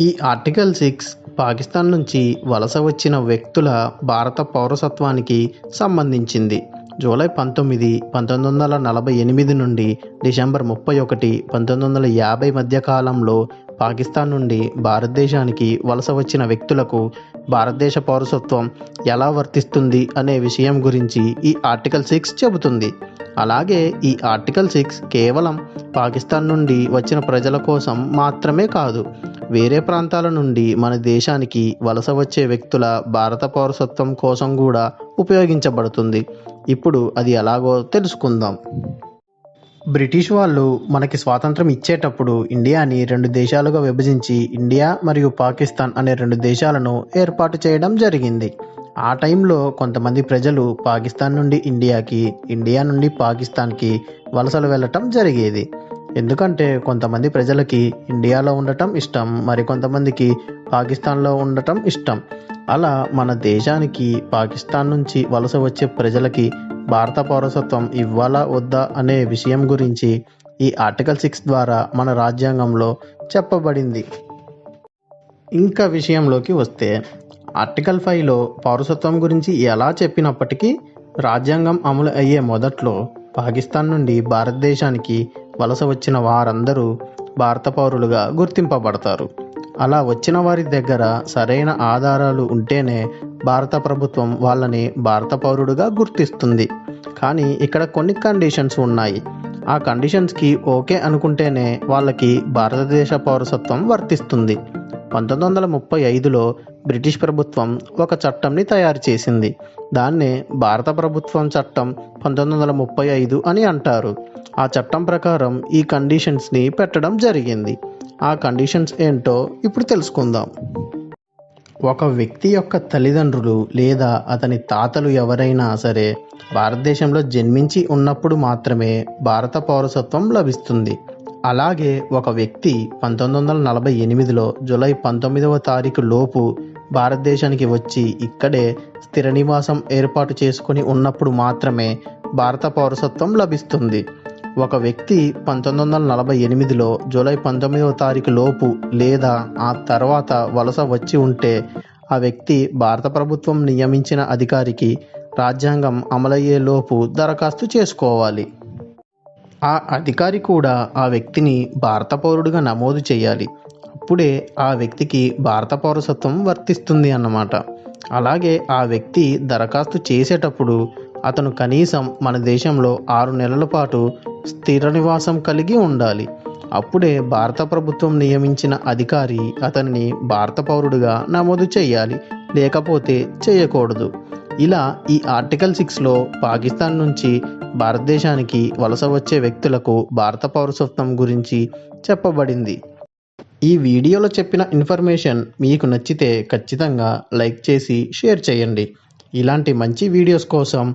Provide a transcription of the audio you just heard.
ఈ article six Pakistan నుంచి వలస వచ్చిన వ్యక్తుల భారత పౌరసత్వానికి సంబంధించింది. జూలై పంతొమ్మిది పంతొమ్మిది వందల నలభై ఎనిమిది నుండి డిసెంబర్ ముప్పై ఒకటి పంతొమ్మిది వందల యాభై మధ్య కాలంలో పాకిస్తాన్ నుండి భారతదేశానికి వలస వచ్చిన వ్యక్తులకు భారతదేశ పౌరసత్వం ఎలా వర్తిస్తుంది అనే విషయం గురించి ఈ ఆర్టికల్ సిక్స్ చెబుతుంది. అలాగే ఈ ఆర్టికల్ సిక్స్ కేవలం పాకిస్తాన్ నుండి వచ్చిన ప్రజల కోసం మాత్రమే కాదు వేరే ప్రాంతాల నుండి మన దేశానికి వలస వచ్చే వ్యక్తుల భారత పౌరసత్వం కోసం కూడా ఉపయోగించబడుతుంది. ఇప్పుడు అది ఎలాగో తెలుసుకుందాం. బ్రిటిష్ వాళ్ళు మనకి స్వాతంత్రం ఇచ్చేటప్పుడు ఇండియాని రెండు దేశాలుగా విభజించి ఇండియా మరియు పాకిస్తాన్ అనే రెండు దేశాలను ఏర్పాటు చేయడం జరిగింది. ఆ టైంలో కొంతమంది ప్రజలు పాకిస్తాన్ నుండి ఇండియాకి ఇండియా నుండి పాకిస్తాన్కి వలసలు వెళ్ళటం జరిగేది. ఎందుకంటే కొంతమంది ప్రజలకి ఇండియాలో ఉండటం ఇష్టం మరి కొంతమందికి పాకిస్తాన్లో ఉండటం ఇష్టం. అలా మన దేశానికి పాకిస్తాన్ నుంచి వలస వచ్చే ప్రజలకి భారత పౌరసత్వం ఇవ్వాలా వద్దా అనే విషయం గురించి ఈ ఆర్టికల్ సిక్స్ ద్వారా మన రాజ్యాంగంలో చెప్పబడింది. ఇంకా విషయంలోకి వస్తే ఆర్టికల్ ఫైవ్లో పౌరసత్వం గురించి ఎలా చెప్పినప్పటికీ రాజ్యాంగం అమలు అయ్యే మొదట్లో పాకిస్తాన్ నుండి భారతదేశానికి వలస వచ్చిన వారందరూ భారత పౌరులుగా గుర్తింపబడతారు. అలా వచ్చిన వారి దగ్గర సరైన ఆధారాలు ఉంటేనే భారత ప్రభుత్వం వాళ్ళని భారత పౌరుడుగా గుర్తిస్తుంది. కానీ ఇక్కడ కొన్ని కండిషన్స్ ఉన్నాయి. ఆ కండిషన్స్కి ఓకే అనుకుంటేనే వాళ్ళకి భారతదేశ పౌరసత్వం వర్తిస్తుంది. పంతొమ్మిది వందల ముప్పై ఐదులో బ్రిటిష్ ప్రభుత్వం ఒక చట్టంని తయారు చేసింది. దాన్నే భారత ప్రభుత్వం చట్టం పంతొమ్మిది వందల ముప్పై ఐదు అని అంటారు. ఆ చట్టం ప్రకారం ఈ కండిషన్స్ని పెట్టడం జరిగింది. ఆ కండిషన్స్ ఏంటో ఇప్పుడు తెలుసుకుందాం. ఒక వ్యక్తి యొక్క తల్లిదండ్రులు లేదా అతని తాతలు ఎవరైనా సరే భారతదేశంలో జన్మించి ఉన్నప్పుడు మాత్రమే భారత పౌరసత్వం లభిస్తుంది. అలాగే ఒక వ్యక్తి పంతొమ్మిది వందల నలభై ఎనిమిదిలో జూలై పంతొమ్మిదవ తారీఖు లోపు భారతదేశానికి వచ్చి ఇక్కడే స్థిర నివాసం ఏర్పాటు చేసుకొని ఉన్నప్పుడు మాత్రమే భారత పౌరసత్వం లభిస్తుంది. ఒక వ్యక్తి పంతొమ్మిది వందల నలభై ఎనిమిదిలో జూలై పంతొమ్మిదవ తారీఖు లోపు లేదా ఆ తర్వాత వలస వచ్చి ఉంటే ఆ వ్యక్తి భారత ప్రభుత్వం నియమించిన అధికారికి రాజ్యాంగం అమలయ్యే లోపు దరఖాస్తు చేసుకోవాలి. ఆ అధికారి కూడా ఆ వ్యక్తిని భారత పౌరుడిగా నమోదు చేయాలి. అప్పుడే ఆ వ్యక్తికి భారత పౌరసత్వం వర్తిస్తుంది అన్నమాట. అలాగే ఆ వ్యక్తి దరఖాస్తు చేసేటప్పుడు అతను కనీసం మన దేశంలో ఆరు నెలల పాటు స్థిర నివాసం కలిగి ఉండాలి. అప్పుడే భారత ప్రభుత్వం నియమించిన అధికారి అతన్ని భారత పౌరుడిగా నమోదు చేయాలి లేకపోతే చేయకూడదు. ఇలా ఈ ఆర్టికల్ సిక్స్లో పాకిస్తాన్ నుంచి భారతదేశానికి వలస వచ్చే వ్యక్తులకు భారత పౌరసత్వం గురించి చెప్పబడింది. ఈ వీడియోలో చెప్పిన ఇన్ఫర్మేషన్ మీకు నచ్చితే ఖచ్చితంగా లైక్ చేసి షేర్ చేయండి. ఇలాంటి మంచి వీడియోస్ కోసం